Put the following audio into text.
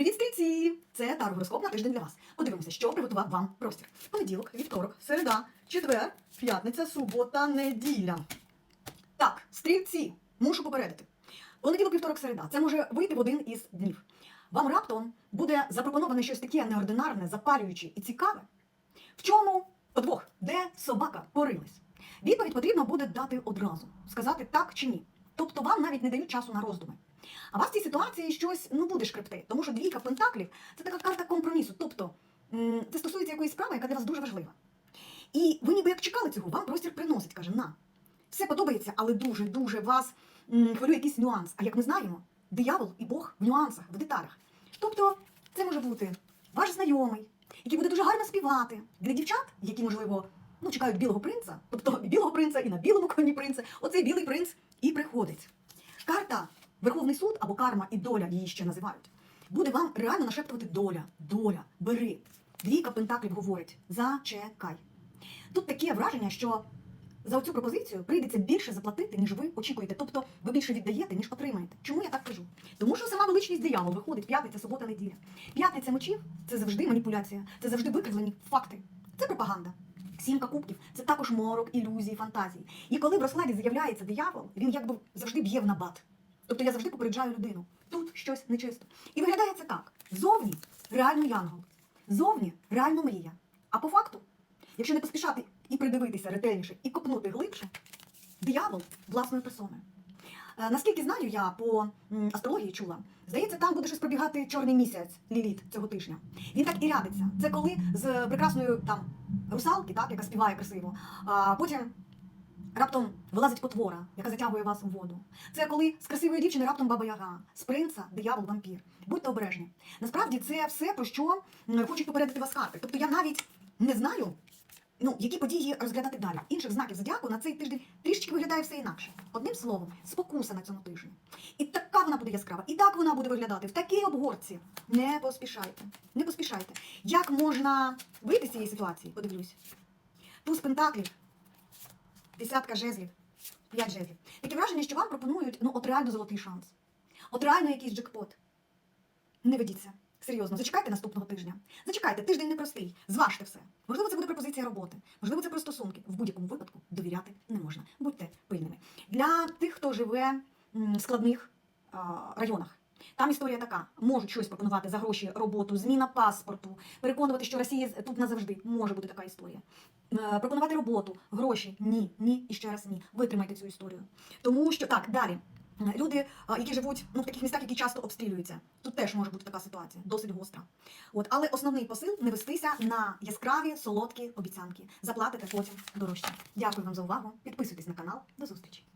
Привіт, стрільці! Це Таро гороскоп на тиждень для вас. Подивимося, що приготував вам простір. Понеділок, вівторок, середа, четвер, п'ятниця, субота, неділя. Так, стрільці, мушу попередити. Понеділок, вівторок, середа. Це може вийти в один із днів. Вам раптом буде запропоноване щось таке неординарне, запалююче і цікаве. В чому подвох? Де собака порилась? Відповідь потрібно буде дати одразу, сказати так чи ні. Тобто вам навіть не дають часу на роздуми. А вас в цій ситуації щось ну буде шкребти, тому що двійка пентаклів це така карта компромісу. Тобто це стосується якоїсь справи, яка для вас дуже важлива. І ви ніби як чекали цього, вам простір приносить, каже, на. Все подобається, але дуже-дуже вас хвилює якийсь нюанс. А як ми знаємо, диявол і Бог в нюансах, в деталях. Тобто, це може бути ваш знайомий, який буде дуже гарно співати. Для дівчат, які, можливо, ну, чекають білого принца, тобто білого принца і на білому коні принца, оцей білий принц і приходить. Карта Верховний суд або карма і доля її ще називають. Буде вам реально нашептувати доля, доля, бери. Двійка пентаклів говорить зачекай. Тут таке враження, що за цю пропозицію прийдеться більше заплатити, ніж ви очікуєте. Тобто ви більше віддаєте, ніж отримаєте. Чому я так кажу? Тому що сама величність диявол виходить п'ятниця, субота, неділя. П'ятниця мечів це завжди маніпуляція, це завжди викривлені факти. Це пропаганда. Сімка кубків це також морок, ілюзії, фантазії. І коли в розкладі з'являється диявол, він якби завжди б'є в набат. Тобто я завжди попереджаю людину. Тут щось нечисто. І виглядає це так: зовні реально янгол, зовні реально мрія. А по факту, якщо не поспішати і придивитися ретельніше, і копнути глибше, диявол власною персоною. Е, Наскільки знаю, я по астрології чула, здається, там буде щось пробігати чорний місяць ліліт цього тижня. Він так і рядиться. Це коли з прекрасної там русалки, так, яка співає красиво, а потім раптом вилазить потвора, яка затягує вас у воду. Це коли з красивої дівчини раптом баба Яга, з принца диявол вампір. Будьте обережні. Насправді це все про що хочуть попередити вас карти. Тобто я навіть не знаю. Ну, які події розглядати далі? Інших знаків зодіаку на цей тиждень трішечки виглядає все інакше. Одним словом, спокуса на цьому тижні. І така вона буде яскрава, і так вона буде виглядати в такій обгорці. Не поспішайте, не поспішайте. Як можна вийти з цієї ситуації? Подивлюсь. Туз пентаклів, десятка жезлів, п'ять жезлів. Таке враження, що вам пропонують ну, от реально золотий шанс. От реально якийсь джекпот. Не ведіться. Серйозно, зачекайте наступного тижня. Зачекайте, тиждень непростий. Зважте все. Можливо, це буде пропозиція роботи, можливо, це про стосунки. В будь-якому випадку довіряти не можна. Будьте пильними. Для тих, хто живе в складних районах. Там історія така: можуть щось пропонувати за гроші роботу, зміна паспорту, переконувати, що Росія тут назавжди може бути така історія. Е, Пропонувати роботу, гроші ні, ні і ще раз ні. Витримайте цю історію. Тому що так, далі. Е, Люди, які живуть ну, в таких містах, які часто обстрілюються, тут теж може бути така ситуація, досить гостра. От, але основний посил не вестися на яскраві солодкі обіцянки. Заплатите потім дорожче. Дякую вам за увагу. Підписуйтесь на канал. До зустрічі.